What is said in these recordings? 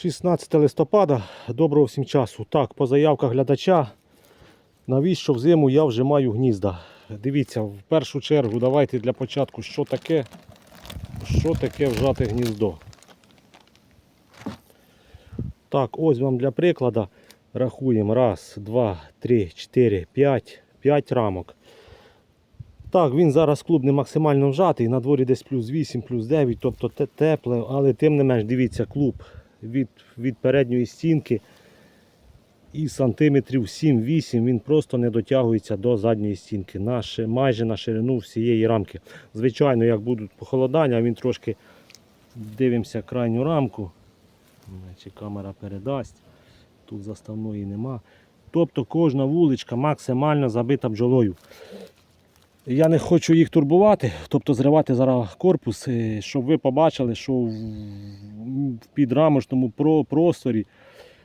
16 листопада, доброго всім часу. Так, по заявках глядача, навіщо взиму я вже маю гнізда. Дивіться, в першу чергу давайте для початку, що таке, що таке вжати гніздо. Так, ось вам для прикладу рахуємо. Раз, два, три, чотири, п'ять. П'ять рамок. Так, він зараз клуб не максимально вжатий, на дворі десь плюс 8, плюс 9, тобто тепле, але тим не менш, дивіться, клуб від, від передньої стінки і сантиметрів 7-8 він просто не дотягується до задньої стінки, на, майже на ширину всієї рамки. Звичайно, як будуть похолодання, він трошки дивимося крайню рамку. Чи камера передасть. Тут заставної нема. Тобто кожна вуличка максимально забита бджолою. Я не хочу їх турбувати, тобто зривати зараз корпус, е, щоб ви побачили, що в підрамочному просторі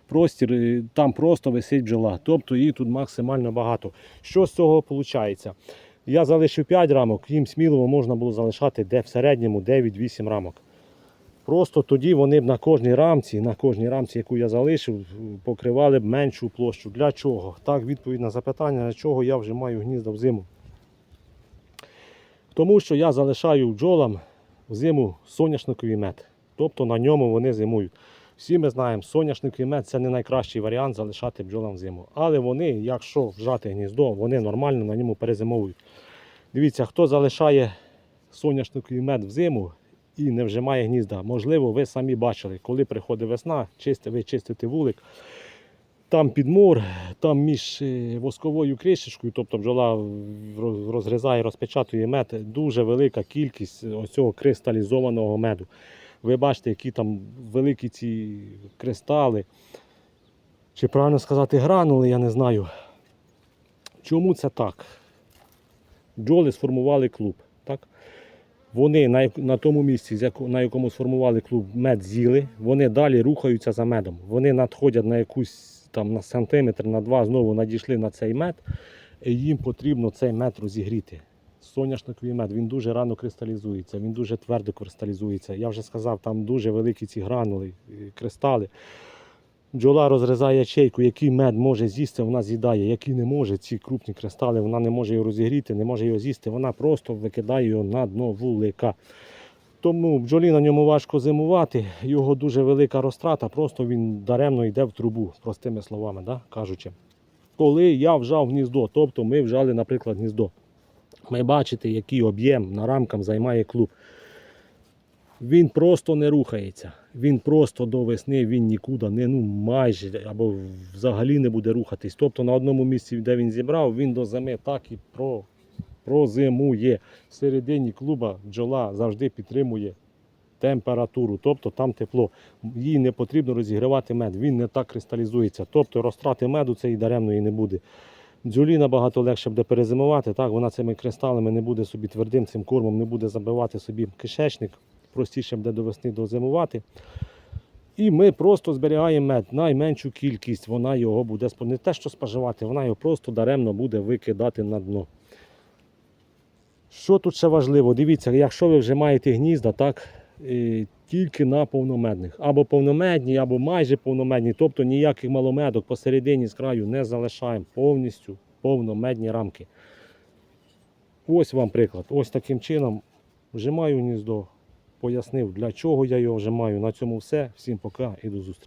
простір, е, там просто висить бджола. Тобто її тут максимально багато. Що з цього виходить? Я залишив 5 рамок, їм сміливо можна було залишати де в середньому 9-8 рамок. Просто тоді вони б на кожній рамці, на кожній рамці, яку я залишив, покривали б меншу площу. Для чого? Так, відповідь на запитання, для чого я вже маю гнізда взиму. Тому що я залишаю бджолам взиму соняшниковий мед. Тобто на ньому вони зимують. Всі ми знаємо, соняшниковий мед це не найкращий варіант залишати бджолам взиму. Але вони, якщо вжати гніздо, вони нормально на ньому перезимовують. Дивіться, хто залишає соняшниковий мед взиму і не вжимає гнізда. Можливо, ви самі бачили, коли приходить весна, ви чистите вулик. Там підмор, там між е, восковою кришечкою, тобто бджола роз- розгризає, розпечатує мед, дуже велика кількість ось цього кристалізованого меду. Ви бачите, які там великі ці кристали. Чи правильно сказати гранули, я не знаю. Чому це так? Бджоли сформували клуб. Так? Вони на, на тому місці, на якому сформували клуб, мед з'їли, вони далі рухаються за медом. Вони надходять на якусь там на сантиметр, на два, знову надійшли на цей мед, і їм потрібно цей мед розігріти. Соняшниковий мед він дуже рано кристалізується, він дуже твердо кристалізується. Я вже сказав, там дуже великі ці гранули, е, кристали. Бджола розрізає ячейку, який мед може з'їсти, вона з'їдає, який не може, ці крупні кристали, вона не може його розігріти, не може його з'їсти, вона просто викидає його на дно вулика. Тому бджолі на ньому важко зимувати, його дуже велика розтрата, просто він даремно йде в трубу, простими словами да, кажучи. Коли я вжав гніздо, тобто ми вжали, наприклад, гніздо. Ми бачите, який об'єм на рамкам займає клуб. Він просто не рухається. Він просто до весни він нікуди не ну майже або взагалі не буде рухатись. Тобто на одному місці, де він зібрав, він до зими так і про, прозимує. В середині клуба бджола завжди підтримує температуру, тобто там тепло. Їй не потрібно розігрівати мед, він не так кристалізується. Тобто розтрати меду цієї даремної не буде. Бджолі набагато легше буде перезимувати. Так, вона цими кристалами не буде собі твердим цим кормом, не буде забивати собі кишечник, простіше буде до весни дозимувати. І ми просто зберігаємо мед. Найменшу кількість вона його буде не те, що споживати, вона його просто даремно буде викидати на дно. Що тут ще важливо? Дивіться, якщо ви вже маєте гнізда, так, тільки на повномедних. Або повномедні, або майже повномедні. Тобто ніяких маломедок посередині з краю не залишаємо. Повністю повномедні рамки. Ось вам приклад. Ось таким чином вжимаю гніздо. Пояснив, для чого я його вжимаю. На цьому все. Всім пока і до зустрічі.